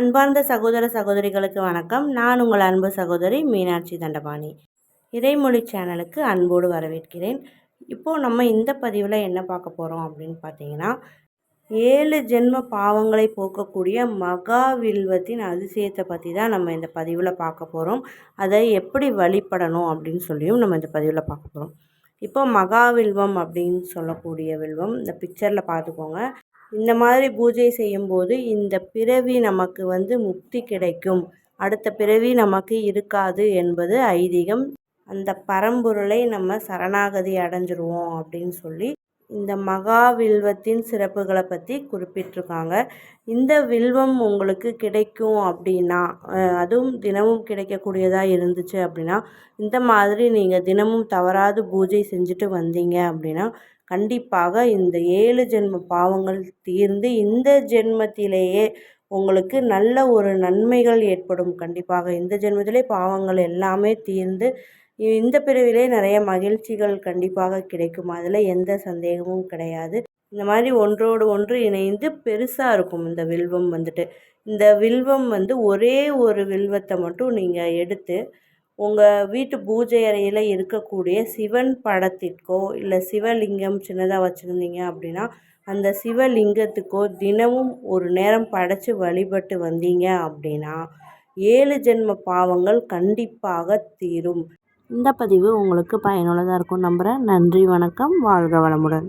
அன்பார்ந்த சகோதர சகோதரிகளுக்கு வணக்கம். நான் உங்கள் அன்பு சகோதரி மீனாட்சி தண்டபாணி. இறைமொழி சேனலுக்கு அன்போடு வரவேற்கிறேன். இப்போது நம்ம இந்த பதிவில் என்ன பார்க்க போகிறோம் அப்படின்னு பார்த்தீங்கன்னா ஏழு ஜென்ம பாவங்களை போக்கக்கூடிய மகா வில்வத்தின் அதிசயத்தை பற்றி தான் நம்ம இந்த பதிவில் பார்க்க போகிறோம் அதை எப்படி வழிபடணும் அப்படின்னு சொல்லியும் நம்ம இந்த பதிவில் பார்க்க போகிறோம் இப்போ மகாவில்வம் அப்படின்னு சொல்லக்கூடிய வில்வம் இந்த பிக்சரில் பார்த்துக்கோங்க. இந்த மாதிரி பூஜை செய்யும்போது இந்த பிறவி நமக்கு வந்து முக்தி கிடைக்கும். அடுத்த பிறவி நமக்கு இருக்காது என்பது ஐதீகம். அந்த பரம்பொருளை நம்ம சரணாகதி அடைஞ்சிருவோம் அப்படின்னு சொல்லி இந்த மகா வில்வத்தின் சிறப்புகளை பற்றி குறிப்பிட்டிருக்காங்க. இந்த வில்வம் உங்களுக்கு கிடைக்கும் அப்படின்னா அதுவும் தினமும் கிடைக்கக்கூடியதாக இருந்துச்சு அப்படின்னா இந்த மாதிரி நீங்கள் தினமும் தவறாது பூஜை செஞ்சுட்டு வந்தீங்க அப்படின்னா கண்டிப்பாக இந்த ஏழு ஜென்ம பாவங்கள் தீர்ந்து இந்த ஜென்மத்திலேயே உங்களுக்கு நல்ல ஒரு நன்மைகள் ஏற்படும். கண்டிப்பாக இந்த ஜென்மத்திலே பாவங்கள் எல்லாமே தீர்ந்து இந்த பிறவிலே நிறைய மகிழ்ச்சிகள் கண்டிப்பாக கிடைக்கும். அதில் எந்த சந்தேகமும் கிடையாது. இந்த மாதிரி ஒன்றோடு ஒன்று இணைந்து பெருசாக இருக்கும். இந்த வில்வம் வந்துட்டு. இந்த வில்வம் வந்து ஒரே ஒரு வில்வத்தை மட்டும் நீங்கள் எடுத்து உங்கள் வீட்டு பூஜை அறையில் இருக்கக்கூடிய சிவன் படத்திற்கோ இல்லை சிவலிங்கம் சின்னதாக வச்சுருந்தீங்க அப்படின்னா அந்த சிவலிங்கத்துக்கோ தினமும் ஒரு நேரம் படைச்சி வழிபட்டு வந்தீங்க அப்படின்னா ஏழு ஜென்ம பாவங்கள் கண்டிப்பாக தீரும். இந்த பதிவு உங்களுக்கு பயனுள்ளதாக இருக்கும் நம்புகிறேன் நன்றி வணக்கம். வாழ்க வளமுடன்.